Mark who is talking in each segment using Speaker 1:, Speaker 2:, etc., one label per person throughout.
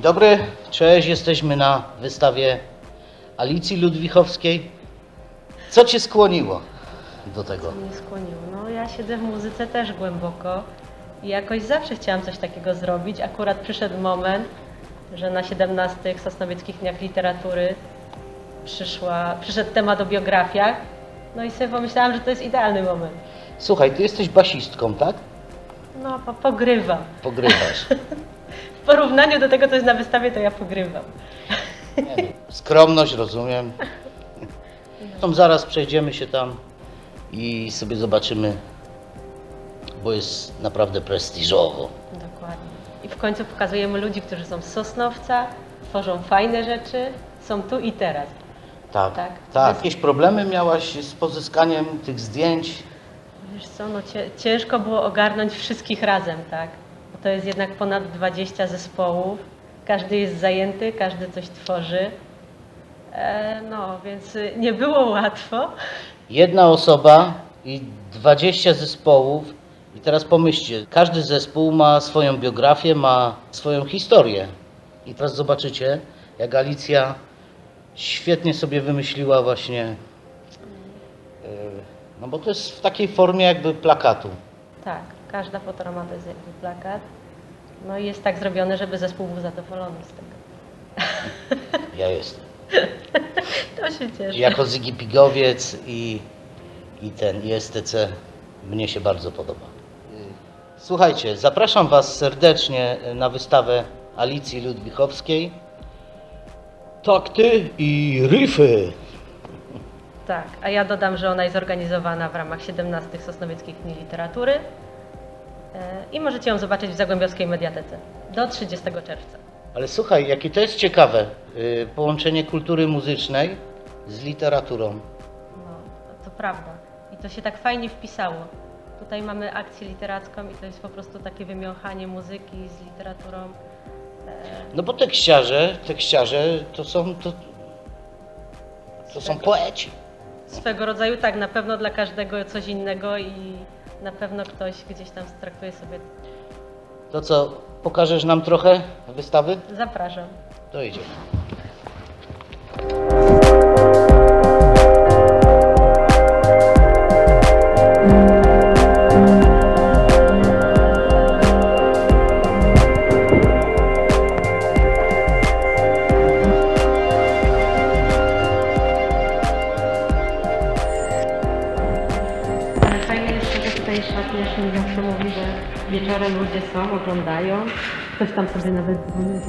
Speaker 1: Dzień dobry, cześć, jesteśmy na wystawie Alicji Ludwichowskiej. Co Cię skłoniło do tego?
Speaker 2: mnie skłoniło. No ja siedzę w muzyce też głęboko i jakoś zawsze chciałam coś takiego zrobić. Akurat przyszedł moment, że na 17 Sosnowieckich Dniach Literatury przyszła, przyszedł temat o biografiach. No i sobie pomyślałam, że to jest idealny moment.
Speaker 1: Słuchaj, Ty jesteś basistką, tak?
Speaker 2: No, po, pogrywam.
Speaker 1: Pogrywasz.
Speaker 2: W porównaniu do tego, co jest na wystawie, to ja pogrywam.
Speaker 1: Nie wiem, Skromność, rozumiem. Tam zaraz przejdziemy się tam i sobie zobaczymy, bo jest naprawdę prestiżowo.
Speaker 2: Dokładnie. I w końcu pokazujemy ludzi, którzy są z Sosnowca, tworzą fajne rzeczy, są tu i teraz.
Speaker 1: Tak,
Speaker 2: Tak.
Speaker 1: tak. Jakieś problemy miałaś z pozyskaniem tych zdjęć?
Speaker 2: Wiesz co, no cie, ciężko było ogarnąć wszystkich razem, tak? To jest jednak ponad 20 zespołów, każdy jest zajęty, każdy coś tworzy. E, no, więc nie było łatwo.
Speaker 1: Jedna osoba i 20 zespołów. I teraz pomyślcie, każdy zespół ma swoją biografię, ma swoją historię. I teraz zobaczycie, jak Alicja świetnie sobie wymyśliła właśnie, yy, no bo to jest w takiej formie jakby plakatu.
Speaker 2: Tak, każda fotorama to jest jakby plakat. No i jest tak zrobione, żeby zespół był zadowolony z tego.
Speaker 1: Ja jestem.
Speaker 2: To się cieszę.
Speaker 1: Jako Zygi Pigowiec i, i ten, i STC mnie się bardzo podoba. Słuchajcie, zapraszam Was serdecznie na wystawę Alicji Ludwichowskiej. Takty i riffy.
Speaker 2: Tak, a ja dodam, że ona jest zorganizowana w ramach 17 Sosnowieckich Dni Literatury i możecie ją zobaczyć w Zagłębiowskiej Mediatece do 30 czerwca.
Speaker 1: Ale słuchaj, jakie to jest ciekawe, yy, połączenie kultury muzycznej z literaturą.
Speaker 2: No, to, to prawda. I to się tak fajnie wpisało. Tutaj mamy akcję literacką i to jest po prostu takie wymiąchanie muzyki z literaturą. E,
Speaker 1: No bo tekściarze, tekściarze to są, to, to są poeci.
Speaker 2: swego rodzaju tak, na pewno dla każdego coś innego i na pewno ktoś gdzieś tam traktuje sobie.
Speaker 1: To co, pokażesz nam trochę wystawy?
Speaker 2: Zapraszam.
Speaker 1: To idziemy.
Speaker 2: Szatniarz mi zawsze mówi, że wieczorem ludzie są, oglądają. Ktoś tam sobie nawet dzwoni.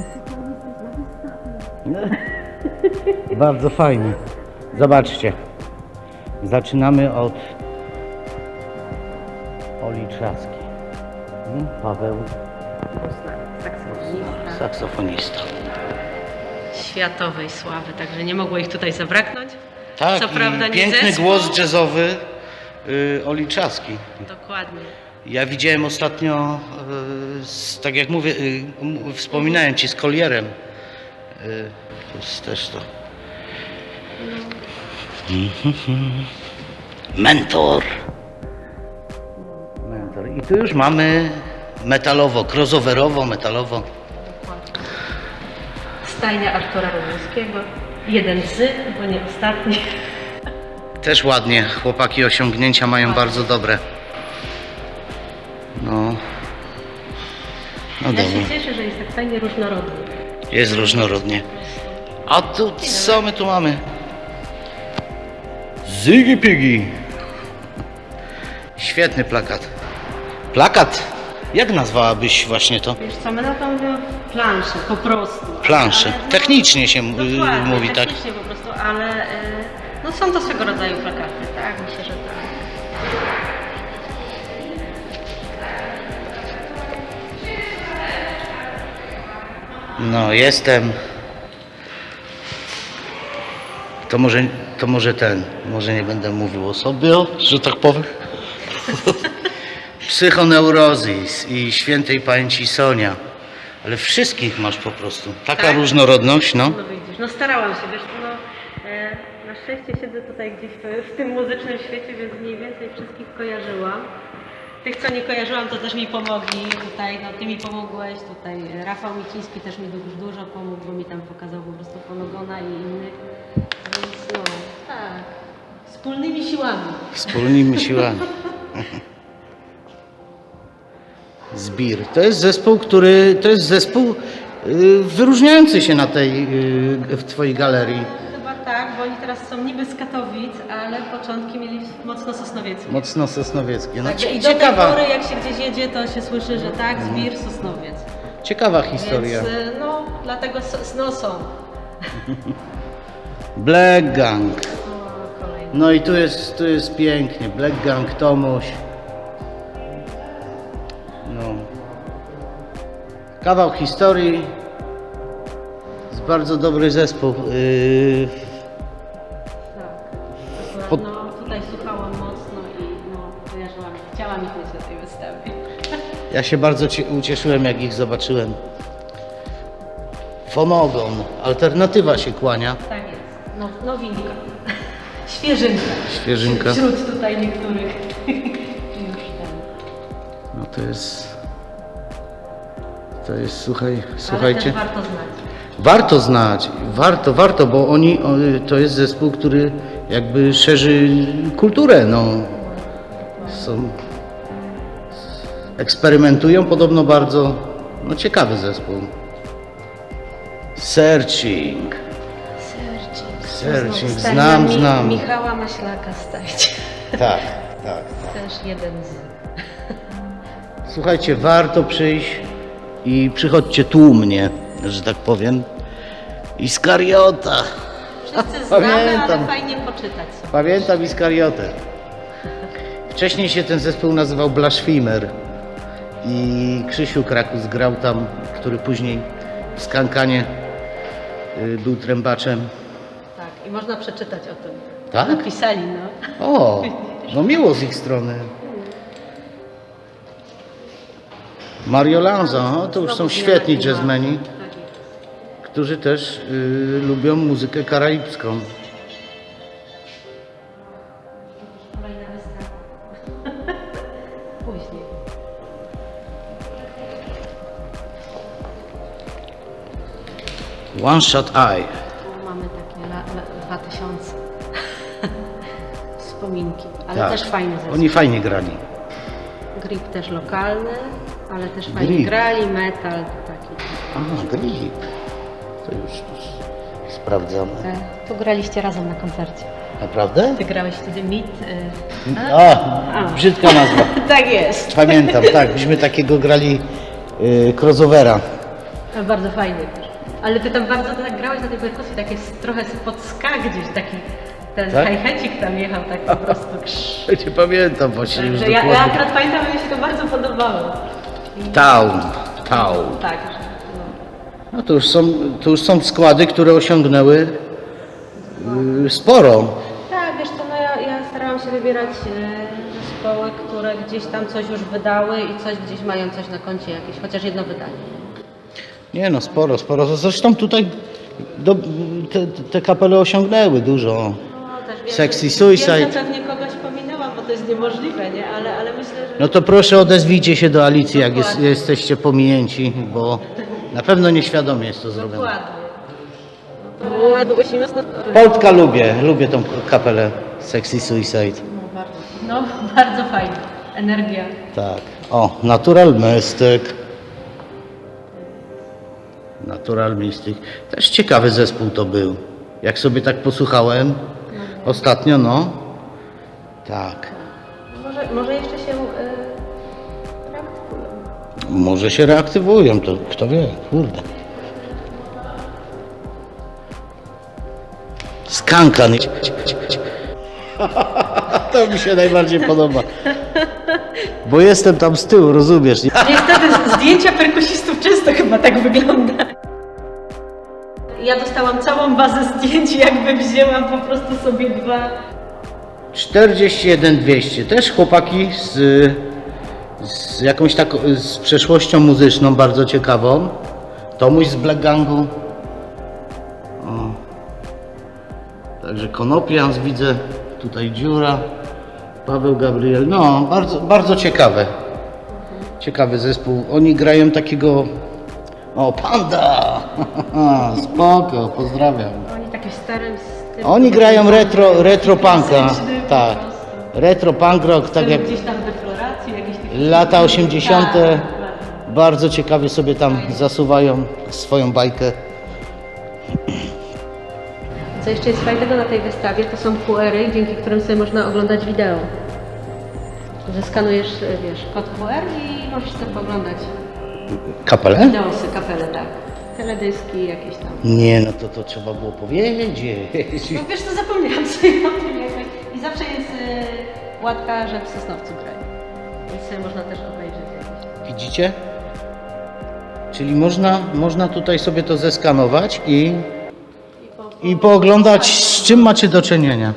Speaker 1: Bardzo fajnie. Zobaczcie. Zaczynamy od Oli Trzaski. Hmm, Paweł,
Speaker 2: Saksofonista.
Speaker 1: saksofonista.
Speaker 2: Światowej sławy, także nie mogło ich tutaj zabraknąć.
Speaker 1: Tak,
Speaker 2: Co
Speaker 1: i
Speaker 2: prawda nie
Speaker 1: piękny
Speaker 2: zespół.
Speaker 1: głos jazzowy y, Oli Trzaski.
Speaker 2: Dokładnie.
Speaker 1: Ja widziałem ostatnio, y, z, tak jak mówię, y, m- wspominałem Ci z Kolierem. Y, to jest też to. Mentor. Mentor. I tu już mamy metalowo, crossoverowo, metalowo.
Speaker 2: Dokładnie. Stajnia Artura Roguskiego. Jeden z, bo nie ostatni.
Speaker 1: Też ładnie, chłopaki osiągnięcia mają bardzo dobre. No. No
Speaker 2: Ja
Speaker 1: dobra.
Speaker 2: się cieszę, że jest tak fajnie różnorodny.
Speaker 1: Jest różnorodnie. A tu co my tu mamy? Zygi pigi. Świetny plakat. Plakat? Jak nazwałabyś właśnie to?
Speaker 2: Wiesz co, my na to mówimy plansze, po prostu.
Speaker 1: Plansze.
Speaker 2: Ale,
Speaker 1: Technicznie się y,
Speaker 2: Dokładnie,
Speaker 1: mówi, tak?
Speaker 2: technicznie po prostu, ale y, no są to swego rodzaju plakaty, tak? Myślę, że tak.
Speaker 1: No, jestem. To może, to może ten, może nie będę mówił o sobie, że tak powiem. Psychoneurozis i świętej pamięci Sonia. Ale wszystkich masz po prostu. Taka
Speaker 2: Tak?
Speaker 1: różnorodność, no.
Speaker 2: No widzisz, no starałam się, wiesz, no e, na szczęście siedzę tutaj gdzieś w, tym muzycznym świecie, więc mniej więcej wszystkich kojarzyłam. Tych, co nie kojarzyłam, to też mi pomogli. Tutaj, no ty mi pomogłeś, tutaj Rafał Miciński też mi dużo, dużo pomógł, bo mi tam pokazał po prostu fonogona i innych. Więc no, tak. Wspólnymi siłami.
Speaker 1: Wspólnymi siłami. Zbir. To jest zespół, który. To jest zespół y, wyróżniający się na tej, y, w Twojej galerii.
Speaker 2: Chyba tak, bo oni teraz są niby z Katowic, ale początki mieli mocno sosnowieckie.
Speaker 1: Mocno sosnowieckie. No,
Speaker 2: Także
Speaker 1: cie-
Speaker 2: i do tej
Speaker 1: ciekawa,
Speaker 2: pory, jak się gdzieś jedzie, to się słyszy, że tak, Zbir, Sosnowiec.
Speaker 1: ciekawa historia.
Speaker 2: Więc y, no, dlatego s- no są.
Speaker 1: Black Gang.
Speaker 2: O, kolejny.
Speaker 1: No i tu jest, tu jest pięknie. Black Gang, Tomuś. No. Kawał historii. Jest bardzo dobry zespół. Yy, Ja się bardzo cie- ucieszyłem, jak ich zobaczyłem. Fonogon. Alternatywa się kłania.
Speaker 2: Tak jest. No, nowinka. Świeżynka.
Speaker 1: Świeżynka.
Speaker 2: Wśród tutaj niektórych.
Speaker 1: No to jest... To jest, słuchaj, słuchajcie.
Speaker 2: warto znać.
Speaker 1: Warto znać, warto, warto, bo oni, to jest zespół, który jakby szerzy kulturę, no. Są, eksperymentują podobno bardzo, no ciekawy zespół. Searching.
Speaker 2: Searching.
Speaker 1: Znam,
Speaker 2: Mi-
Speaker 1: znam.
Speaker 2: Michała Maślaka stajcie.
Speaker 1: Tak, tak.
Speaker 2: Też jeden z...
Speaker 1: Słuchajcie, warto przyjść i przychodźcie tłumnie, że tak powiem. Iskariota.
Speaker 2: Wszyscy znamy,
Speaker 1: Pamiętam.
Speaker 2: ale fajnie poczytać sobie.
Speaker 1: Pamiętam Iskariotę. Wcześniej się ten zespół nazywał Blaszwimer i Krzysiu Krakus grał tam, który później w Skankanie y, był trębaczem.
Speaker 2: Tak, i można przeczytać o tym.
Speaker 1: Tak?
Speaker 2: Napisali, no.
Speaker 1: O, no miło z ich strony. Mario Lanza, o, to już są
Speaker 2: Znowu
Speaker 1: świetni
Speaker 2: nie ma
Speaker 1: jazzmeni.
Speaker 2: Tak jest.
Speaker 1: którzy też y, lubią muzykę karaibską.
Speaker 2: Kolejna wystawa. Później.
Speaker 1: One Shot Eye.
Speaker 2: Tu mamy takie la, la, 2000 wspominki, ale
Speaker 1: Tak.
Speaker 2: też fajny zespół.
Speaker 1: Oni fajnie grali.
Speaker 2: Grip też lokalny, ale też fajnie
Speaker 1: Grip.
Speaker 2: grali, metal taki.
Speaker 1: Aha, grip. To już sprawdzamy.
Speaker 2: E, Tu graliście razem na koncercie.
Speaker 1: Naprawdę?
Speaker 2: Ty grałeś wtedy mit. y,
Speaker 1: A, brzydka nazwa.
Speaker 2: tak jest.
Speaker 1: Pamiętam, tak. Myśmy takiego grali y, crossovera.
Speaker 2: Bardzo fajnie też. Ale ty tam bardzo tak grałeś na tej perkusji, takie trochę pod ska gdzieś, taki ten
Speaker 1: Tak?
Speaker 2: hi tam jechał tak po prostu. krz.
Speaker 1: Ja nie pamiętam właśnie już
Speaker 2: Także ja, ja
Speaker 1: dokładnie.
Speaker 2: akurat pamiętam, że mi się to bardzo podobało.
Speaker 1: Town, Town.
Speaker 2: Tak, no.
Speaker 1: No to już są, to już są składy, które osiągnęły y, sporo.
Speaker 2: Tak, wiesz co, no ja, ja starałam się wybierać e, zespoły, które gdzieś tam coś już wydały i coś gdzieś mają coś na koncie jakieś, chociaż jedno wydanie.
Speaker 1: Nie no, sporo, sporo. Zresztą tutaj do, te, te kapele osiągnęły dużo.
Speaker 2: No, też wiem,
Speaker 1: Sexy
Speaker 2: że-
Speaker 1: Suicide.
Speaker 2: Wiem, że pewnie kogoś pominęłam, bo to jest niemożliwe, nie? Ale, ale myślę, że...
Speaker 1: No to proszę odezwijcie się do Alicji, jak jest,
Speaker 2: Dokładnie.
Speaker 1: jesteście pominięci, bo na pewno nieświadomie jest to zrobione.
Speaker 2: Dokładnie. No musimy...
Speaker 1: Poltka lubię, lubię tą kapelę Sexy Suicide.
Speaker 2: No bardzo, no, bardzo fajnie. Energia.
Speaker 1: Tak. O, Natural Mystic. Natural Mystic. Też ciekawy zespół to był. Jak sobie tak posłuchałem ostatnio, no. Tak.
Speaker 2: Może, może jeszcze się y, reaktywują.
Speaker 1: Może się reaktywują, to kto wie, kurde. Skankan. To mi się najbardziej podoba. Bo jestem tam z tyłu, rozumiesz? nie?
Speaker 2: Niestety zdjęcia perkusistów często chyba tak wygląda. Ja dostałam całą bazę zdjęć, jakby wzięłam po prostu sobie dwa.
Speaker 1: 41 200. Też chłopaki z, z jakąś taką z przeszłością muzyczną bardzo ciekawą. Tomuś z Black Gangu. O. Także Konopians widzę. Tutaj dziura. Paweł Gabriel, no bardzo, bardzo ciekawe. Ciekawy zespół. Oni grają takiego. O, panda! Spoko, pozdrawiam.
Speaker 2: Oni taki w starym.
Speaker 1: Oni grają retro, retro punka.
Speaker 2: Klasyczny po
Speaker 1: Tak.
Speaker 2: prostu.
Speaker 1: Retro punk rock, tak jak
Speaker 2: Gdzieś tam defloracji, jakieś takie...
Speaker 1: lata 80.
Speaker 2: Tak, dokładnie.
Speaker 1: Bardzo ciekawie sobie tam zasuwają swoją bajkę.
Speaker 2: Co jeszcze jest fajnego na tej wystawie, to są QR-y, dzięki którym sobie można oglądać wideo. Że skanujesz, e, wiesz, kod QR i możesz sobie poglądać
Speaker 1: Kapelę?
Speaker 2: wideosy, kapele, tak. Teledyski jakieś tam.
Speaker 1: Nie, no to to trzeba było powiedzieć.
Speaker 2: No wiesz co, zapomniałam sobie o tym jakoś. I zawsze jest y, łatka, że w Sosnowcu grają. Więc sobie można też obejrzeć.
Speaker 1: Widzicie? Czyli można, można tutaj sobie to zeskanować i,
Speaker 2: i
Speaker 1: pooglądać, z czym macie do czynienia.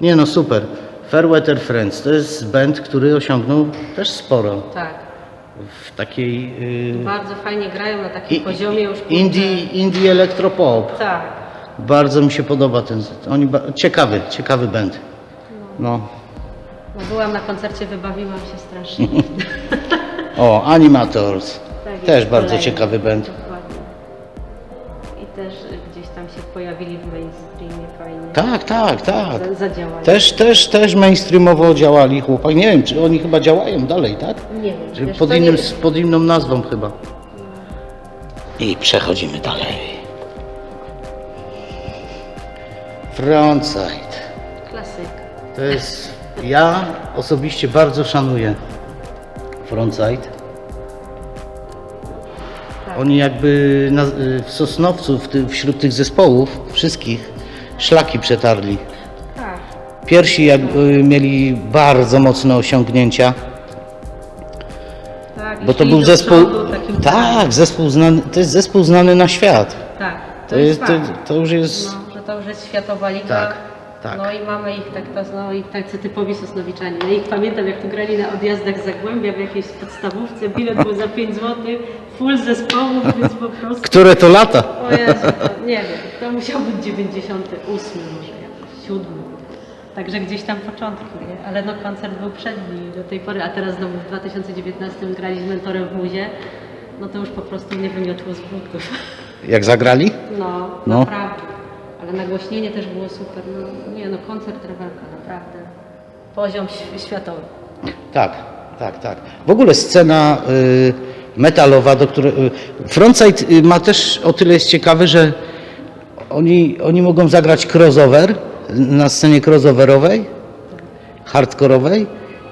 Speaker 1: Nie no, super. Fairweather Friends to jest band, który osiągnął też sporo
Speaker 2: Tak.
Speaker 1: W takiej yy,
Speaker 2: Bardzo fajnie grają na takim
Speaker 1: i-
Speaker 2: poziomie już.
Speaker 1: indie, indie electropop.
Speaker 2: Tak.
Speaker 1: Bardzo mi się podoba ten. Oni ciekawy, ciekawy band. No.
Speaker 2: No, byłam na koncercie, wybawiłam się strasznie.
Speaker 1: O, Animators.
Speaker 2: Tak
Speaker 1: Też bardzo
Speaker 2: kolejny.
Speaker 1: ciekawy band.
Speaker 2: Dokładnie. I też y, gdzieś tam się pojawili w mainstreamie.
Speaker 1: Tak, tak, tak.
Speaker 2: Za- Zadziałali.
Speaker 1: Też, też, też mainstreamowo działali chłopaki. Nie wiem, czy oni chyba działają dalej, tak?
Speaker 2: Nie wiem.
Speaker 1: Czy
Speaker 2: wiesz,
Speaker 1: pod,
Speaker 2: to
Speaker 1: innym,
Speaker 2: nie-
Speaker 1: pod inną nazwą chyba. I przechodzimy dalej. Frontside.
Speaker 2: Klasyk.
Speaker 1: To jest. Ja osobiście bardzo szanuję Frontside.
Speaker 2: Tak.
Speaker 1: Oni jakby na, w Sosnowcu, w ty, wśród tych zespołów, wszystkich, szlaki przetarli.
Speaker 2: Tak.
Speaker 1: Pierwsi jak, y, mieli bardzo mocne osiągnięcia,
Speaker 2: tak.
Speaker 1: bo to był zespół.
Speaker 2: takim-
Speaker 1: Tak, zespół znany, to jest zespół znany na świat.
Speaker 2: Tak.
Speaker 1: To, jest, to,
Speaker 2: fakt.
Speaker 1: to już jest.
Speaker 2: No, że to już jest światowa liga.
Speaker 1: Tak, tak.
Speaker 2: No i mamy ich tak, to, no i tacy typowi sosnowiczanie. Ja ich pamiętam, jak tu grali na odjazdach z Zagłębia w jakiejś podstawówce. Bilet był za 5 zł, full zespołów, więc po prostu...
Speaker 1: Które to lata?
Speaker 2: O Jezu, to nie wiem, to musiał być 98 może jakoś, 7. Także gdzieś tam początki, nie? Ale no koncert był przed nimi do tej pory, a teraz znowu w 2019 grali z mentorem w muzie. No to już po prostu nie wymiotło z butów.
Speaker 1: Jak zagrali?
Speaker 2: No,
Speaker 1: No.
Speaker 2: naprawdę. Ale nagłośnienie też było super. No, nie no, koncert rewelka, naprawdę. Poziom światowy.
Speaker 1: Tak, tak, tak. W ogóle scena y, metalowa, do której. Y, Frontside y, ma też o tyle jest ciekawy, że oni, oni mogą zagrać crossover na scenie crossoverowej, hardkorowej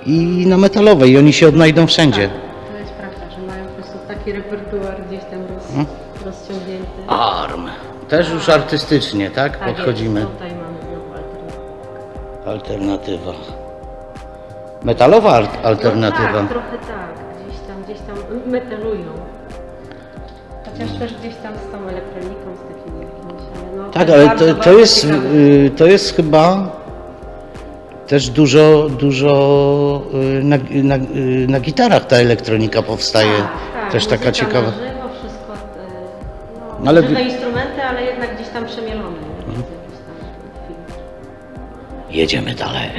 Speaker 1: i na metalowej. I oni się odnajdą wszędzie.
Speaker 2: To jest prawda, że mają po prostu taki repertuar gdzieś tam roz,
Speaker 1: Mhm.
Speaker 2: rozciągnięty.
Speaker 1: Arm. Też już artystycznie, tak?
Speaker 2: Tak
Speaker 1: Podchodzimy.
Speaker 2: Jest, tutaj mamy znowu alternatywę.
Speaker 1: Alternatywa. Metalowa al- alternatywa.
Speaker 2: No tak, trochę tak. Gdzieś tam, gdzieś tam metalują. Chociaż też gdzieś tam z tą elektroniką, z takimi jakimiś, no,
Speaker 1: Tak, ale to, to, jest,
Speaker 2: ciekawe.
Speaker 1: y, to jest chyba też dużo, dużo y, na, na, y, na gitarach ta elektronika powstaje.
Speaker 2: Tak, tak,
Speaker 1: też taka ciekawa.
Speaker 2: Żywo, wszystko, no,
Speaker 1: Ale
Speaker 2: instrumenty, ale tam przemielone. film.
Speaker 1: Jedziemy dalej.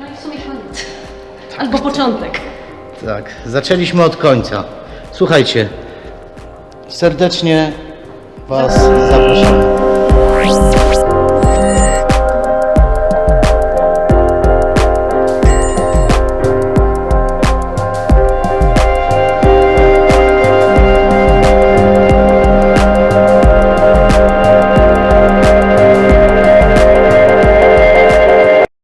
Speaker 2: No i w sumie koniec. Albo początek.
Speaker 1: Tak, zaczęliśmy od końca. Słuchajcie, serdecznie Was zapraszamy.